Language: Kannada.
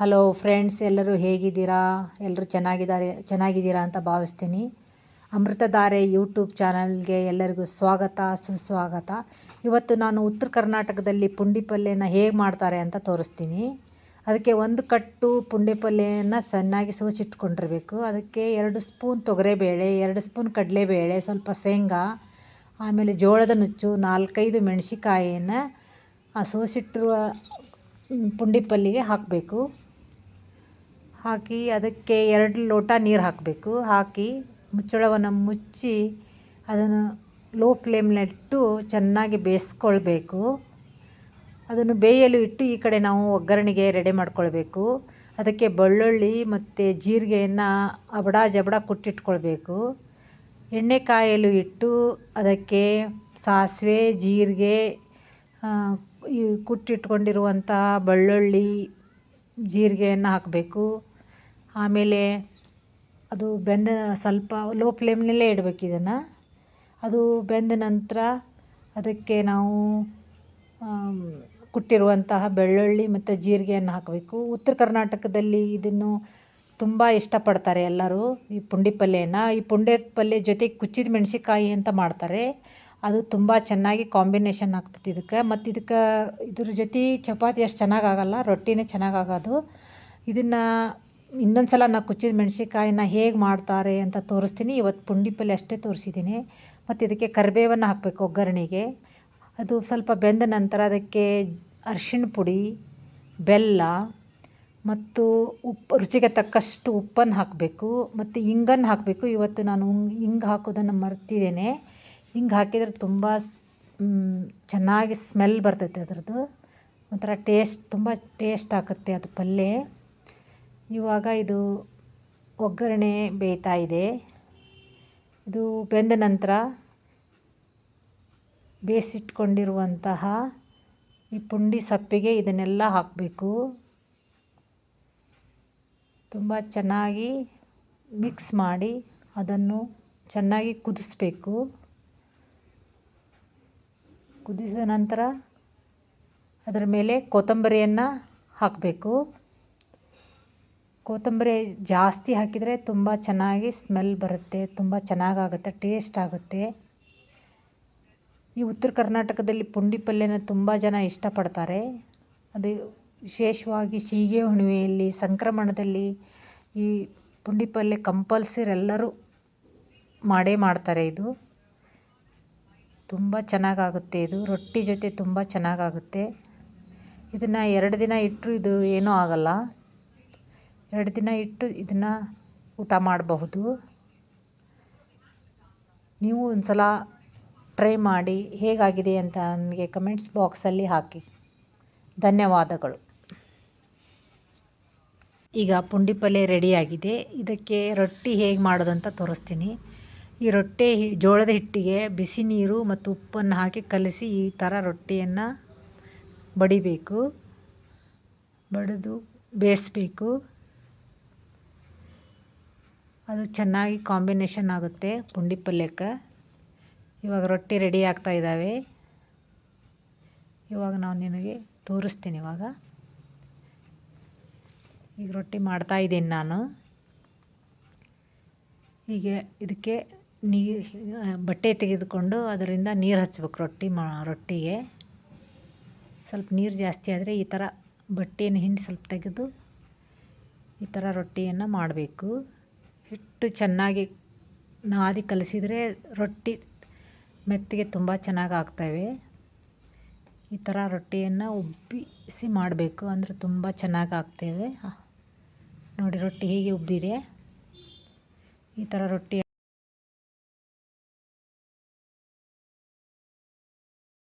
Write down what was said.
ಹಲೋ ಫ್ರೆಂಡ್ಸ್ ಎಲ್ಲರೂ ಹೇಗಿದ್ದೀರಾ? ಎಲ್ಲರೂ ಚೆನ್ನಾಗಿದ್ದಾರೆ, ಚೆನ್ನಾಗಿದ್ದೀರಾ ಅಂತ ಭಾವಿಸ್ತೀನಿ. ಅಮೃತಧಾರೆ ಯೂಟ್ಯೂಬ್ ಚಾನಲ್ಗೆ ಎಲ್ಲರಿಗೂ ಸ್ವಾಗತ, ಸುಸ್ವಾಗತ. ಇವತ್ತು ನಾನು ಉತ್ತರ ಕರ್ನಾಟಕದಲ್ಲಿ ಪುಂಡಿ ಪಲ್ಯನ ಹೇಗೆ ಮಾಡ್ತಾರೆ ಅಂತ ತೋರಿಸ್ತೀನಿ. ಅದಕ್ಕೆ ಒಂದು ಕಟ್ಟು ಪುಂಡಿ ಪಲ್ಯನ್ನು ಚೆನ್ನಾಗಿ ಸೋಸಿಟ್ಕೊಂಡಿರಬೇಕು ಅದಕ್ಕೆ ಎರಡು ಸ್ಪೂನ್ ತೊಗರೆಬೇಳೆ, ಎರಡು ಸ್ಪೂನ್ ಕಡಲೆಬೇಳೆ, ಸ್ವಲ್ಪ ಶೇಂಗಾ, ಆಮೇಲೆ ಜೋಳದ ನುಚ್ಚು, ನಾಲ್ಕೈದು ಮೆಣಸಿಕಾಯಿಯನ್ನು ಆ ಸೋಸಿಟ್ಟಿರುವ ಪುಂಡಿ ಪಲ್ಲಿಗೆ ಹಾಕಬೇಕು. ಹಾಕಿ ಅದಕ್ಕೆ ಎರಡು ಲೋಟ ನೀರು ಹಾಕಬೇಕು. ಹಾಕಿ ಮುಚ್ಚಳವನ್ನು ಮುಚ್ಚಿ ಅದನ್ನು ಲೋ ಫ್ಲೇಮ್ನಲ್ಲಿಟ್ಟು ಚೆನ್ನಾಗಿ ಬೇಯಿಸ್ಕೊಳ್ಬೇಕು. ಅದನ್ನು ಬೇಯಲು ಇಟ್ಟು ಈ ಕಡೆ ನಾವು ಒಗ್ಗರಣೆಗೆ ರೆಡಿ ಮಾಡ್ಕೊಳ್ಬೇಕು. ಅದಕ್ಕೆ ಬೆಳ್ಳುಳ್ಳಿ ಮತ್ತು ಜೀರಿಗೆಯನ್ನು ಅಬಡ ಜಬಡ ಕುಟ್ಟಿಟ್ಕೊಳ್ಬೇಕು. ಎಣ್ಣೆ ಕಾಯಲು ಇಟ್ಟು ಅದಕ್ಕೆ ಸಾಸಿವೆ, ಜೀರಿಗೆ ಈ ಕುಟ್ಟಿಟ್ಕೊಂಡಿರುವಂಥ ಬೆಳ್ಳುಳ್ಳಿ ಜೀರಿಗೆಯನ್ನು ಹಾಕಬೇಕು. ಆಮೇಲೆ ಅದು ಬೆಂದ ಸ್ವಲ್ಪ ಲೋ ಫ್ಲೇಮ್ನಲ್ಲೇ ಇಡಬೇಕು ಇದನ್ನು. ಅದು ಬೆಂದ ನಂತರ ಅದಕ್ಕೆ ನಾವು ಕುಟ್ಟಿರುವಂತಹ ಬೆಳ್ಳುಳ್ಳಿ ಮತ್ತು ಜೀರಿಗೆಯನ್ನು ಹಾಕಬೇಕು. ಉತ್ತರ ಕರ್ನಾಟಕದಲ್ಲಿ ಇದನ್ನು ತುಂಬ ಇಷ್ಟಪಡ್ತಾರೆ ಎಲ್ಲರೂ ಈ ಪುಂಡಿ ಪಲ್ಯನ. ಈ ಪುಂಡಿ ಪಲ್ಯ ಜೊತೆಗೆ ಕುಚ್ಚಿದ ಮೆಣಸಿನ್ಕಾಯಿ ಅಂತ ಮಾಡ್ತಾರೆ. ಅದು ತುಂಬ ಚೆನ್ನಾಗಿ ಕಾಂಬಿನೇಷನ್ ಆಗ್ತೈತಿ ಇದಕ್ಕೆ. ಮತ್ತು ಇದಕ್ಕೆ ಇದ್ರ ಜೊತೆ ಚಪಾತಿ ಅಷ್ಟು ಚೆನ್ನಾಗಿ ರೊಟ್ಟಿನೇ ಚೆನ್ನಾಗಿ ಆಗೋದು. ಇದನ್ನು ಇನ್ನೊಂದು ಸಲ ನಾನು ಕುಚ್ಚಿದ ಮೆಣಸಿನ್ಕಾಯಿನ ಹೇಗೆ ಮಾಡ್ತಾರೆ ಅಂತ ತೋರಿಸ್ತೀನಿ. ಇವತ್ತು ಪುಂಡಿ ಪಲ್ಯ ಅಷ್ಟೇ ತೋರಿಸಿದ್ದೀನಿ ಮತ್ತು ಇದಕ್ಕೆ ಕರಿಬೇವನ್ನು ಹಾಕಬೇಕು ಒಗ್ಗರಣೆಗೆ. ಅದು ಸ್ವಲ್ಪ ಬೆಂದ ನಂತರ ಅದಕ್ಕೆ ಅರಿಶಿಣ ಪುಡಿ, ಬೆಲ್ಲ, ಮತ್ತು ಉಪ್ಪು ರುಚಿಗೆ ತಕ್ಕಷ್ಟು ಉಪ್ಪನ್ನು ಹಾಕಬೇಕು. ಮತ್ತು ಇಂಗನ್ನು ಹಾಕಬೇಕು. ಇವತ್ತು ನಾನು ಇಂಗು ಹಾಕೋದನ್ನು ಮರ್ತಿದ್ದೇನೆ. ಹಿಂಗೆ ಹಾಕಿದ್ರೆ ತುಂಬ ಚೆನ್ನಾಗಿ ಸ್ಮೆಲ್ ಬರ್ತೈತೆ ಅದರದ್ದು. ಒಂಥರ ಟೇಸ್ಟ್ ತುಂಬ ಟೇಸ್ಟ್ ಆಗುತ್ತೆ ಅದು ಪಲ್ಯ. ಇವಾಗ ಇದು ಒಗ್ಗರಣೆ ಬೇಯ್ತಾ ಇದೆ. ಇದು ಬೆಂದ ನಂತರ ಬೇಯಿಸಿಟ್ಕೊಂಡಿರುವಂತಹ ಈ ಪುಂಡಿ ಸಪ್ಪಿಗೆ ಇದನ್ನೆಲ್ಲ ಹಾಕಬೇಕು. ತುಂಬ ಚೆನ್ನಾಗಿ ಮಿಕ್ಸ್ ಮಾಡಿ ಅದನ್ನು ಚೆನ್ನಾಗಿ ಕುದಿಸ್ಬೇಕು. ಕುದಿಸಿದ ನಂತರ ಅದರ ಮೇಲೆ ಕೊತ್ತಂಬರಿಯನ್ನು ಹಾಕಬೇಕು. ಕೊತ್ತಂಬರಿ ಜಾಸ್ತಿ ಹಾಕಿದರೆ ತುಂಬ ಚೆನ್ನಾಗಿ ಸ್ಮೆಲ್ ಬರುತ್ತೆ, ತುಂಬ ಚೆನ್ನಾಗಾಗುತ್ತೆ, ಟೇಸ್ಟ್ ಆಗುತ್ತೆ. ಈ ಉತ್ತರ ಕರ್ನಾಟಕದಲ್ಲಿ ಪುಂಡಿ ಪಲ್ಯನ ತುಂಬ ಜನ ಇಷ್ಟಪಡ್ತಾರೆ. ಅದು ವಿಶೇಷವಾಗಿ ಸೀಗೆ ಹುಣ್ಣಿಮೆಯಲ್ಲಿ, ಸಂಕ್ರಮಣದಲ್ಲಿ ಈ ಪುಂಡಿ ಪಲ್ಯ ಕಂಪಲ್ಸರಿ ಎಲ್ಲರೂ ಮಾಡೇ ಮಾಡ್ತಾರೆ ಇದು. ತುಂಬ ಚೆನ್ನಾಗಾಗುತ್ತೆ ಇದು. ರೊಟ್ಟಿ ಜೊತೆ ತುಂಬ ಚೆನ್ನಾಗಾಗುತ್ತೆ. ಇದನ್ನು ಎರಡು ದಿನ ಇಟ್ಟರೂ ಇದು ಏನೂ ಆಗೋಲ್ಲ. ಎರಡು ದಿನ ಇಟ್ಟು ಇದನ್ನು ಊಟ ಮಾಡಬಹುದು. ನೀವು ಒಂದು ಸಲ ಟ್ರೈ ಮಾಡಿ ಹೇಗಾಗಿದೆ ಅಂತ ನನಗೆ ಕಮೆಂಟ್ಸ್ ಬಾಕ್ಸಲ್ಲಿ ಹಾಕಿ. ಧನ್ಯವಾದಗಳು. ಈಗ ಪುಂಡಿ ಪಲ್ಯ ರೆಡಿಯಾಗಿದೆ. ಇದಕ್ಕೆ ರೊಟ್ಟಿ ಹೇಗೆ ಮಾಡೋದು ಅಂತ ತೋರಿಸ್ತೀನಿ. ಈ ರೊಟ್ಟಿ ಜೋಳದ ಹಿಟ್ಟಿಗೆ ಬಿಸಿ ನೀರು ಮತ್ತು ಉಪ್ಪನ್ನು ಹಾಕಿ ಕಲಸಿ ಈ ಥರ ರೊಟ್ಟಿಯನ್ನು ಬಡಿಬೇಕು. ಬಡಿದು ಬೇಯಿಸ್ಬೇಕು. ಅದು ಚೆನ್ನಾಗಿ ಕಾಂಬಿನೇಷನ್ ಆಗುತ್ತೆ ಪುಂಡಿ ಪಲ್ಯಕ್ಕೆ. ಇವಾಗ ರೊಟ್ಟಿ ರೆಡಿ ಆಗ್ತಾ ಇದ್ದಾವೆ. ಇವಾಗ ನಾವು ನಿನಗೆ ತೋರಿಸ್ತೀನಿ ಇವಾಗ. ಈಗ ರೊಟ್ಟಿ ಮಾಡ್ತಾ ಇದ್ದೀನಿ ನಾನು. ಹೀಗೆ ಇದಕ್ಕೆ ನೀರು, ಬಟ್ಟೆ ತೆಗೆದುಕೊಂಡು ಅದರಿಂದ ನೀರು ಹಚ್ಬೇಕು ರೊಟ್ಟಿ ಮಾ, ರೊಟ್ಟಿಗೆ. ಸ್ವಲ್ಪ ನೀರು ಜಾಸ್ತಿ ಆದರೆ ಈ ಥರ ಬಟ್ಟೆಯನ್ನು ಹಿಂಡಿ ಸ್ವಲ್ಪ ತೆಗೆದು ಈ ಥರ ರೊಟ್ಟಿಯನ್ನು ಮಾಡಬೇಕು. ಹಿಟ್ಟು ಚೆನ್ನಾಗಿ ನಾದಿ ಕಲಸಿದರೆ ರೊಟ್ಟಿ ಮೆತ್ತಗೆ ತುಂಬ ಚೆನ್ನಾಗಿ ಆಗ್ತವೆ. ಈ ಥರ ರೊಟ್ಟಿಯನ್ನು ಉಬ್ಬಿಸಿ ಮಾಡಬೇಕು ಅಂದರೆ ತುಂಬ ಚೆನ್ನಾಗಿ ಆಗ್ತೇವೆ. ನೋಡಿ ರೊಟ್ಟಿ ಹೀಗೆ ಉಬ್ಬಿದೆ. ಈ ಥರ ರೊಟ್ಟಿ